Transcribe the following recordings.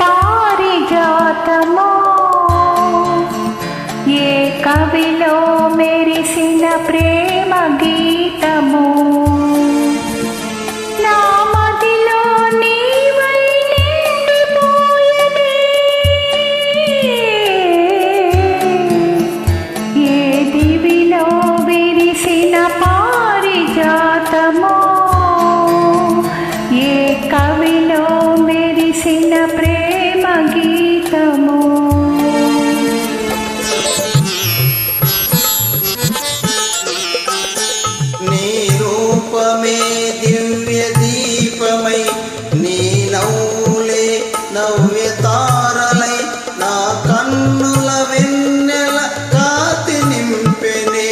పారిజాతమా? ఏ కవిలో మెరిసిన ప్రేమ దివ్య దీపమై నీ నవ్వులే నవ్య తారలై నా కన్నుల వెన్నెల కాతి నింపెనే.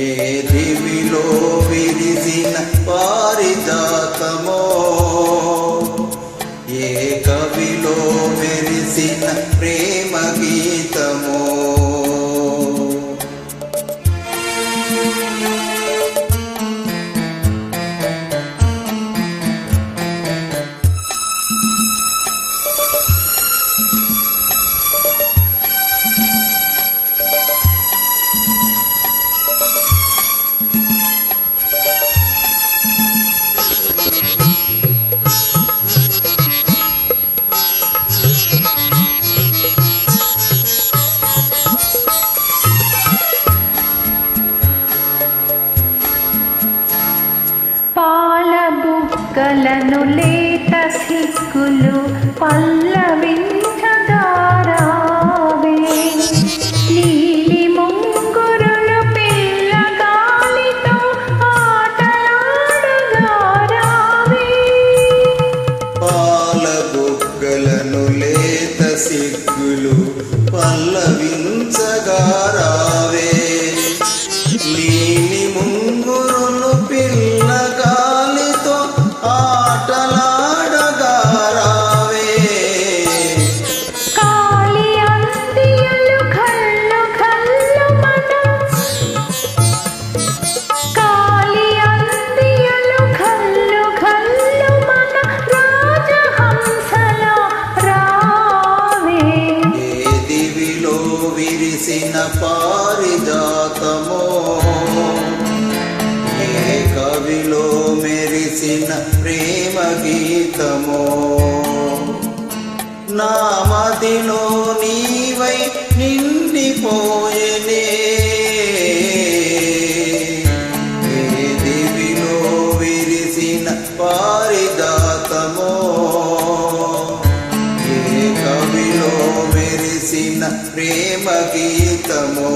ఏ దివిలో విరిసిన పారిజాతమో ఏ కవిలో మెరిసిన ప్రేమ గీతమో బుక్కలను లేత సిక్కులు పల్లవించదారావే నీలి ముంగురులు పిల్లగాలితో ఆటలాడగారావే. పాల బొగ్గలను లేత సిగ్గులు పల్లవించగారావే. నీలి పారిజాతమో. ఏ కవిలో మెరిసిన ప్రేమ గీతమో. నా నీవై నిండిపోయి ప్రేమ గీతమో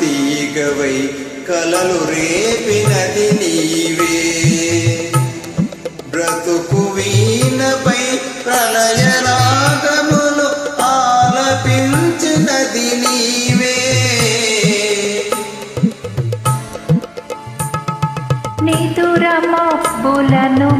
తీగవై కలలు రేపినది నీవే. బ్రతుకు వీణపై ప్రళయరాగములు ఆలపించినది నీవే. నిదుర మబ్బులను